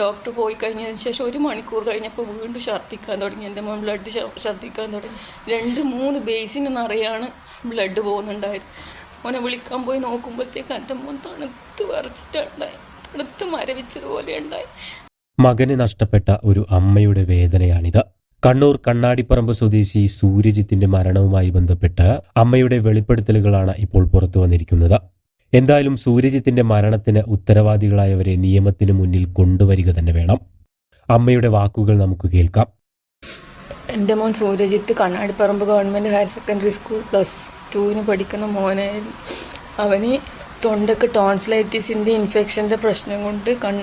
Doctor പോയി കഴിഞ്ഞതിന് ശേഷം ഒരു മണിക്കൂർ കഴിഞ്ഞപ്പോൾ വീണ്ടും ഛർദ്ദിക്കാൻ തുടങ്ങി. എന്റെ മോൻ ബ്ലഡ് ഛർദ്ദിക്കാൻ തുടങ്ങി. രണ്ട് മൂന്ന് ബേസിന് നിറയാണ് ബ്ലഡ് പോകുന്നുണ്ടായത്. മോനെ വിളിക്കാൻ പോയി നോക്കുമ്പോഴത്തേക്ക് എന്റെ മോൻ തണുത്ത് വരച്ചിട്ടുണ്ടായി തണുത്ത് മരവിച്ചതുപോലെ ഉണ്ടായി മകന് നഷ്ടപ്പെട്ട ഒരു അമ്മയുടെ വേദനയാണിത്. കണ്ണൂർ കണ്ണാടിപ്പറമ്പ് സ്വദേശി സൂര്യജിത്തിന്റെ മരണവുമായി ബന്ധപ്പെട്ട് അമ്മയുടെ വെളിപ്പെടുത്തലുകളാണ് ഇപ്പോൾ പുറത്തു വന്നിരിക്കുന്നത്. എന്തായാലും സൂര്യജിത്തിന്റെ മരണത്തിന് ഉത്തരവാദികളായവരെ നിയമത്തിന് മുന്നിൽ കൊണ്ടുവരിക തന്നെ വേണം. അമ്മയുടെ വാക്കുകൾ നമുക്ക് കേൾക്കാം. എന്റെ മോൻ Suryajith Kannadiparamba government higher secondary school plus ടുവിന് പഠിക്കുന്ന മോനായിരുന്നു അവന് തൊണ്ടക്ക് ടോൺസിലൈറ്റിസിന്റെ ഇൻഫെക്ഷന്റെ പ്രശ്നം കൊണ്ട് കൺ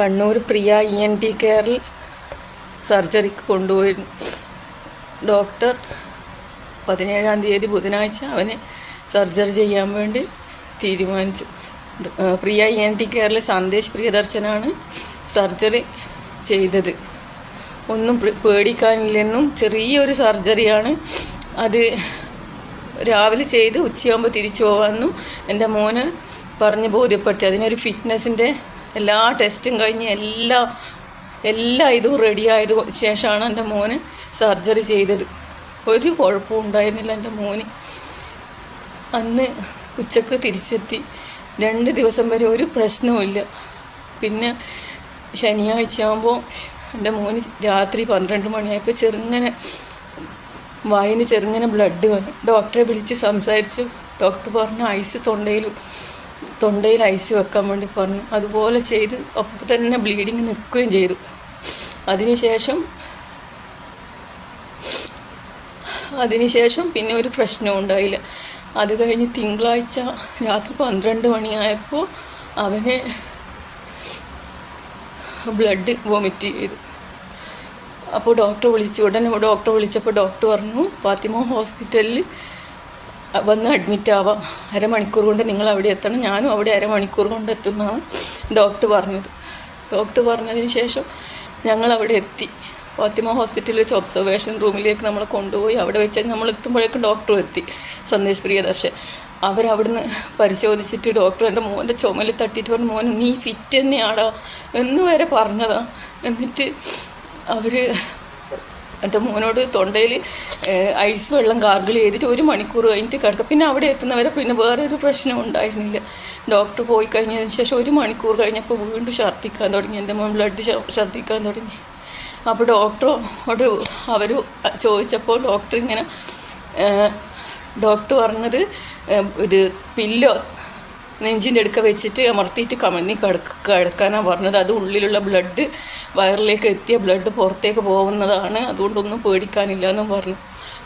Kannur Priya E N T കെയറിൽ സർജറിക്ക് കൊണ്ടുപോയിരുന്നു. ഡോക്ടർ പതിനേഴാം തീയതി ബുധനാഴ്ച അവന് സർജറി ചെയ്യാൻ വേണ്ടി തീരുമാനിച്ചു. പ്രിയ ഇ എൻ ടി കെയറിലെ സന്ദേശ് പ്രിയദർശനാണ് സർജറി ചെയ്തത്. ഒന്നും പേടിക്കാനില്ലെന്നും ചെറിയൊരു സർജറിയാണ് അത് രാവിലെ ചെയ്ത് ഉച്ചയാകുമ്പോൾ തിരിച്ചു പോകാമെന്നും എന്റെ മോന് പറഞ്ഞ് ബോധ്യപ്പെടുത്തി അതിനൊരു ഫിറ്റ്നസിന്റെ എല്ലാ ടെസ്റ്റും കഴിഞ്ഞ് എല്ലാ എല്ലാ ഇതും റെഡി ആയത് ശേഷമാണ് എന്റെ മോന് സർജറി ചെയ്തത്. ഒരു കുഴപ്പവും ഉണ്ടായിരുന്നില്ല എന്റെ മോന്. അന്ന് ഉച്ചയ്ക്ക് തിരിച്ചെത്തി. രണ്ട് ദിവസം വരെ ഒരു പ്രശ്നവുമില്ല പിന്നെ ശനിയാഴ്ച ആകുമ്പോൾ എന്റെ മോന് രാത്രി പന്ത്രണ്ട് മണിയായപ്പോൾ ചെറുങ്ങനെ വായിന് ചെറുങ്ങനെ ബ്ലഡ് വന്നു. ഡോക്ടറെ വിളിച്ച് സംസാരിച്ചു. ഡോക്ടർ പറഞ്ഞു ഐസ് തൊണ്ടയിൽ തൊണ്ടയിൽ ഐസ് വെക്കാൻ വേണ്ടി പറഞ്ഞു. അതുപോലെ ചെയ്ത് അപ്പം തന്നെ ബ്ലീഡിങ് നിൽക്കുകയും ചെയ്തു. അതിനുശേഷം അതിനുശേഷം പിന്നെ ഒരു പ്രശ്നവും ഉണ്ടായില്ല. അത് കഴിഞ്ഞ് തിങ്കളാഴ്ച രാത്രി പന്ത്രണ്ട് മണിയായപ്പോൾ അവനെ ബ്ലഡ് വൊമിറ്റ് ചെയ്തു. അപ്പോൾ ഡോക്ടർ വിളിച്ചു. ഉടനെ ഡോക്ടർ വിളിച്ചപ്പോൾ ഡോക്ടർ പറഞ്ഞു ഫാത്തിമ ഹോസ്പിറ്റലിൽ വന്ന് അഡ്മിറ്റ് ആവാം. അരമണിക്കൂർ കൊണ്ട് നിങ്ങൾ അവിടെ എത്തണം. ഞാനും അവിടെ അരമണിക്കൂർ കൊണ്ട് എത്തുമെന്നാണ് ഡോക്ടർ പറഞ്ഞത്. ഡോക്ടർ പറഞ്ഞതിന് ശേഷം ഞങ്ങൾ അവിടെ എത്തി. ഫാത്തിമ ഹോസ്പിറ്റലിൽ വെച്ച് ഒബ്സർവേഷൻ റൂമിലേക്ക് നമ്മളെ കൊണ്ടുപോയി. അവിടെ വെച്ച് നമ്മൾ എത്തുമ്പോഴേക്കും ഡോക്ടർ എത്തി. സന്ദേശ് പ്രിയദർശൻ. അവരവിടുന്ന് പരിശോധിച്ചിട്ട് ഡോക്ടർ എന്റെ മോന്റെ ചുമൽ തട്ടിയിട്ട് പറഞ്ഞു മോൻ നീ ഫിറ്റ് തന്നെയാടാ എന്ന് വരെ പറഞ്ഞതാ. എന്നിട്ട് അവർ എന്റെ മോനോട് തൊണ്ടയിൽ ഐസ് വെള്ളം ഗാർഗിൾ ചെയ്തിട്ട് ഒരു മണിക്കൂർ കഴിഞ്ഞിട്ട് കിടക്കുക പിന്നെ അവിടെ എത്തുന്നവരെ പിന്നെ വേറെ ഒരു പ്രശ്നം ഉണ്ടായിരുന്നില്ല. ഡോക്ടർ പോയി കഴിഞ്ഞതിന് ശേഷം ഒരു മണിക്കൂർ കഴിഞ്ഞപ്പോൾ വീണ്ടും ഛർദ്ദിക്കാൻ തുടങ്ങി. എന്റെ മോൻ ബ്ലഡ് ഛർദ്ദിക്കാൻ തുടങ്ങി. അപ്പോൾ ഡോക്ടറോട് അവർ ചോദിച്ചപ്പോൾ ഡോക്ടർ ഇങ്ങനെ ഡോക്ടർ പറഞ്ഞത് ഇത് പില്ലോ നെഞ്ചിന്റെ അടുക്ക വെച്ചിട്ട് അമർത്തിയിട്ട് കമന്നി കിടക്ക കിടക്കാനാണ് പറഞ്ഞത്. അത് ഉള്ളിലുള്ള ബ്ലഡ് വയറിലേക്ക് എത്തിയ ബ്ലഡ് പുറത്തേക്ക് പോകുന്നതാണ്. അതുകൊണ്ടൊന്നും പേടിക്കാനില്ല എന്നും പറഞ്ഞു.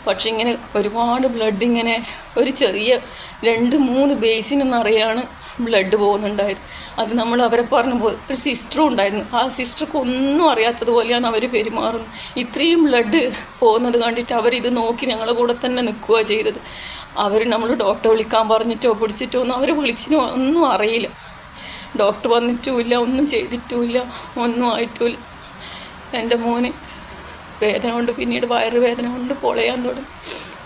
പക്ഷെ ഇങ്ങനെ ഒരുപാട് ബ്ലഡ് ഇങ്ങനെ ഒരു ചെറിയ രണ്ട് മൂന്ന് ബേസിന് ബ്ലഡ് പോകുന്നുണ്ടായിരുന്നു. അത് നമ്മൾ അവരെ പറഞ്ഞു പോയി ഒരു സിസ്റ്ററും ഉണ്ടായിരുന്നു. ആ സിസ്റ്റർക്ക് ഒന്നും അറിയാത്തതുപോലെയാണ് അവർ പെരുമാറുന്നത്. ഇത്രയും ബ്ലഡ് പോകുന്നത് കണ്ടിട്ട് അവരിത് നോക്കി ഞങ്ങളുടെ കൂടെ തന്നെ നിൽക്കുക ചെയ്തത്. അവർ നമ്മൾ ഡോക്ടറെ വിളിക്കാൻ പറഞ്ഞിട്ടോ പിടിച്ചിട്ടോ ഒന്നും അവർ വിളിച്ചിനോ ഒന്നും അറിയില്ല. ഡോക്ടർ വന്നിട്ടുമില്ല ഒന്നും ചെയ്തിട്ടുമില്ല ഒന്നും ആയിട്ടുമില്ല. എന്റെ മോന് വേദന കൊണ്ട് പിന്നീട് വയറുവേദന കൊണ്ട് പൊളയാൻ തുടങ്ങി.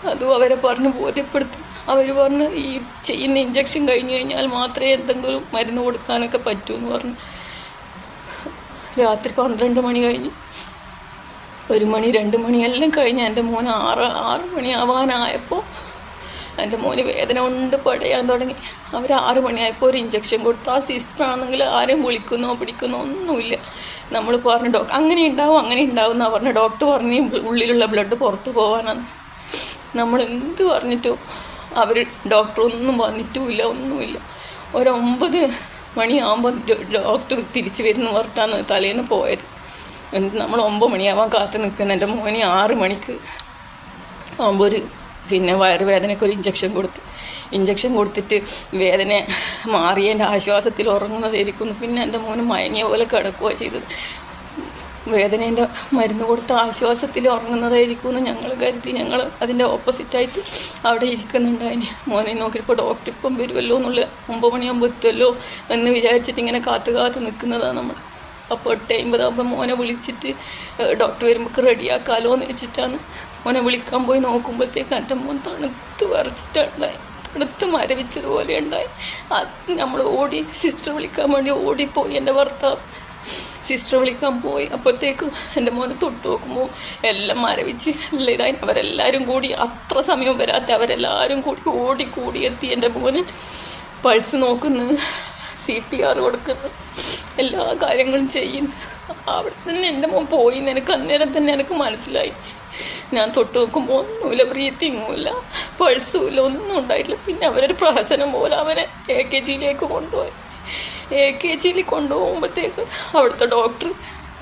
അതും അവരെ പറഞ്ഞ് ബോധ്യപ്പെടുത്തി. അവർ പറഞ്ഞു ഈ ചെയ്യുന്ന ഇഞ്ചക്ഷൻ കഴിഞ്ഞു കഴിഞ്ഞാൽ മാത്രമേ എന്തെങ്കിലും മരുന്ന് കൊടുക്കാനൊക്കെ പറ്റൂ എന്ന് പറഞ്ഞു. രാത്രി പന്ത്രണ്ട് മണി കഴിഞ്ഞ് ഒരു മണി രണ്ട് മണിയെല്ലാം കഴിഞ്ഞ് എന്റെ മോന് ആറ് ആറ് മണിയാവാനായപ്പോൾ എന്റെ മോന് വേദന കൊണ്ട് പടയാൻ തുടങ്ങി. അവർ ആറ് മണിയായപ്പോൾ ഒരു ഇഞ്ചക്ഷൻ കൊടുത്തു. ആ സിസ്റ്റർ ആണെങ്കിൽ ആരെയും വിളിക്കുന്നോ പിടിക്കുന്നോ ഒന്നുമില്ല. നമ്മൾ പറഞ്ഞു ഡോക്ടർ അങ്ങനെ ഉണ്ടാവും അങ്ങനെ ഉണ്ടാവും എന്നാണ് പറഞ്ഞു. ഡോക്ടർ പറഞ്ഞു ഉള്ളിലുള്ള ബ്ലഡ് പുറത്ത് പോകാനാണ് നമ്മൾ എന്ത് പറഞ്ഞിട്ടും അവർ ഡോക്ടർ ഒന്നും വന്നിട്ടുമില്ല ഒന്നുമില്ല. ഒരൊമ്പത് മണിയാകുമ്പോൾ ഡോക്ടർ തിരിച്ചു വരുന്നു പറഞ്ഞിട്ടാണ് തലേന്ന് പോയത്. എന്നിട്ട് നമ്മൾ ഒമ്പത് മണിയാവാൻ കാത്തു നിൽക്കുന്ന. എന്റെ മോനെ ആറ് മണിക്ക് ആകുമ്പോൾ ഒരു പിന്നെ വയറുവേദനയ്ക്ക് ഒരു ഇഞ്ചക്ഷൻ കൊടുത്ത്. ഇഞ്ചക്ഷൻ കൊടുത്തിട്ട് വേദന മാറിയതിന്റെ ആശ്വാസത്തിൽ ഉറങ്ങുന്നതായിരിക്കുന്നു. പിന്നെ എന്റെ മോന് മയങ്ങിയ പോലെ കിടക്കുകയാണ് ചെയ്തത്. വേദനേന്റെ മരുന്ന് കൊടുത്ത ആശ്വാസത്തിൽ ഉറങ്ങുന്നതായിരിക്കുമെന്ന് ഞങ്ങൾ കരുതി. ഞങ്ങൾ അതിന്റെ ഓപ്പോസിറ്റായിട്ട് അവിടെ ഇരിക്കുന്നുണ്ടായിന് മോനെ നോക്കിയപ്പോൾ ഡോക്ടർ ഇപ്പം വരുമല്ലോ എന്നുള്ള ഒമ്പത് മണിയാകുമ്പോൾ എത്തുമല്ലോ എന്ന് വിചാരിച്ചിട്ട് ഇങ്ങനെ കാത്തു കാത്ത് നിൽക്കുന്നതാണ് നമ്മൾ. അപ്പോൾ എട്ട് അമ്പതാകുമ്പോൾ മോനെ വിളിച്ചിട്ട് ഡോക്ടർ വരുമ്പോൾ റെഡിയാക്കാമല്ലോ എന്ന് വെച്ചിട്ടാണ് മോനെ വിളിക്കാൻ പോയി നോക്കുമ്പോഴത്തേക്ക് എന്റെ മോൻ തണുത്ത് വരച്ചിട്ടുണ്ടായി തണുത്ത് മരവിച്ചതുപോലെ ഉണ്ടായി. അത് നമ്മൾ ഓടി സിസ്റ്റർ വിളിക്കാൻ വേണ്ടി ഓടിപ്പോയി എന്റെ ഭർത്താവ്. സിസ്റ്റർ വിളിക്കാൻ പോയി. അപ്പോഴത്തേക്ക് എന്റെ മോനെ തൊട്ട് നോക്കുമ്പോൾ എല്ലാം മരവിച്ച് ഇതായി അവരെല്ലാവരും കൂടി അത്ര സമയം വരാത്ത അവരെല്ലാവരും കൂടി ഓടി കൂടി എത്തി എന്റെ മോന്. പൾസ് നോക്കുന്നു സി പി ആർ കൊടുക്കുന്നു എല്ലാ കാര്യങ്ങളും ചെയ്യുന്നു. അവിടെ തന്നെ എന്റെ മോൻ പോയി. എനിക്ക് അന്നേരം തന്നെ എനിക്ക് മനസ്സിലായി. ഞാൻ തൊട്ട് നോക്കുമ്പോൾ ഒന്നുമില്ല ബ്രീത്തിങ്ങുമില്ല പൾസുമില്ല ഒന്നും ഉണ്ടായിട്ടില്ല. പിന്നെ അവരൊരു പ്രഹസനം പോലെ അവനെ എ കെ ജിയിലേക്ക് കൊണ്ടുപോയി. എ കെ ജിയിൽ കൊണ്ടുപോകുമ്പോഴത്തേക്ക് അവിടുത്തെ ഡോക്ടർ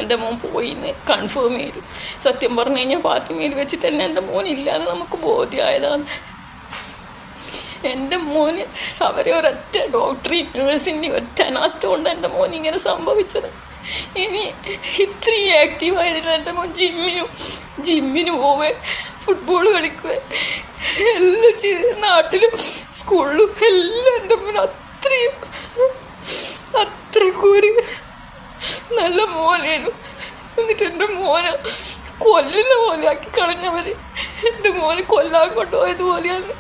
എന്റെ മോൻ പോയി എന്ന് കൺഫേം ചെയ്തു. സത്യം പറഞ്ഞു കഴിഞ്ഞാൽ ഫാത്തിമയിൽ വെച്ച് തന്നെ എന്റെ മോൻ ഇല്ലാതെ നമുക്ക് ബോധ്യമായതാണ്. എന്റെ മോന് അവരെ ഒരൊറ്റ ഡോക്ടറി നഴ്സിന്റെ ഒറ്റ അനാസ്ഥ കൊണ്ട് എന്റെ മോൻ ഇങ്ങനെ സംഭവിച്ചത്. ഇനി ഇത്രയും ആക്റ്റീവായിരുന്നു എന്റെ മോൻ ജിമ്മിനും ജിമ്മിന് പോവേ ഫുട്ബോൾ കളിക്കുക എല്ലാം ചെയ്ത്. നാട്ടിലും സ്കൂളിലും എല്ലാം എന്റെ മോൻ അത്രയും അത്രക്കൊരു നല്ല മോനായിരുന്നു എന്നിട്ട് എന്റെ മോനെ കൊല്ലുന്ന പോലെ ആക്കി കളഞ്ഞവർ എന്റെ മോനെ കൊല്ലാൻ കൊണ്ടുപോയതുപോലെയാണ് ഇന്ന്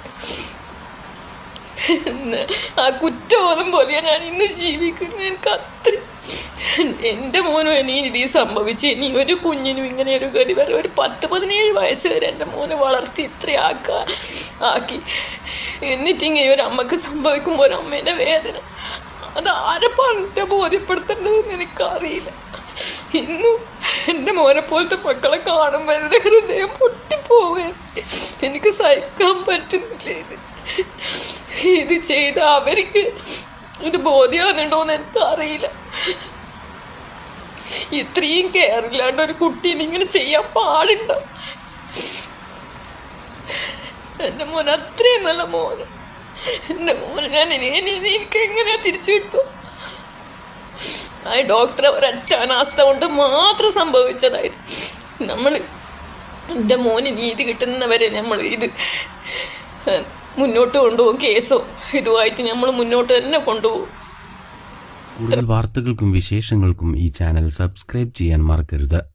ആ കുറ്റബോധം പോലെയാണ് ഞാൻ ഇന്ന് ജീവിക്കുന്നത് എനിക്ക് അത്ര എന്റെ മോനും ഇനി ഇത് സംഭവിച്ചു ഇനി ഒരു കുഞ്ഞിനും ഇങ്ങനെ ഒരു ഗതി വരെ ഒരു പത്ത് പതിനേഴ് വയസ്സ് വരെ എന്റെ മോനെ വളർത്തി ഇത്രയാക്ക ആക്കി എന്നിട്ട് ഇങ്ങനെ ഒരു അമ്മയ്ക്ക് സംഭവിക്കുമ്പോൾ ഒരു അമ്മേന്റെ വേദന. അത് ആരെ പറഞ്ഞിട്ട് ബോധ്യപ്പെടുത്തേണ്ടതെന്ന് എനിക്കറിയില്ല. ഇന്നും എന്റെ മോനെ പോലത്തെ മക്കളെ കാണുമ്പോൾ എന്റെ ഹൃദയം പൊട്ടിപ്പോവേ. എനിക്ക് സഹിക്കാൻ പറ്റുന്നില്ല ഇത്. ഇത് ചെയ്ത അവർക്ക് ഇത് ബോധ്യമാകുന്നുണ്ടോന്ന് എനിക്കറിയില്ല ഇത്രയും കെയറില്ലാണ്ട് ഒരു കുട്ടീനെ ഇങ്ങനെ ചെയ്യാൻ പാടുണ്ടോ? എന്റെ മോൻ അത്രയും നല്ല മോന്. എന്റെ മോൻ ഞാൻ എനിക്ക് എങ്ങനെയാ തിരിച്ചു കിട്ടും ആ ഡോക്ടറെ ഒരൊറ്റ അനാസ്ഥ കൊണ്ട് മാത്രം സംഭവിച്ചതായിരുന്നു നമ്മൾ എന്റെ മോന് നീതി കിട്ടുന്നവരെ നമ്മൾ ഇത് മുന്നോട്ട് കൊണ്ടുപോകും കേസോ. ഇതുമായിട്ട് നമ്മൾ മുന്നോട്ട് തന്നെ കൊണ്ടുപോകും. കൂടുതൽ വാർത്തകൾക്കും വിശേഷങ്ങൾക്കും ഈ ചാനൽ സബ്സ്ക്രൈബ് ചെയ്യാൻ മറക്കരുത്.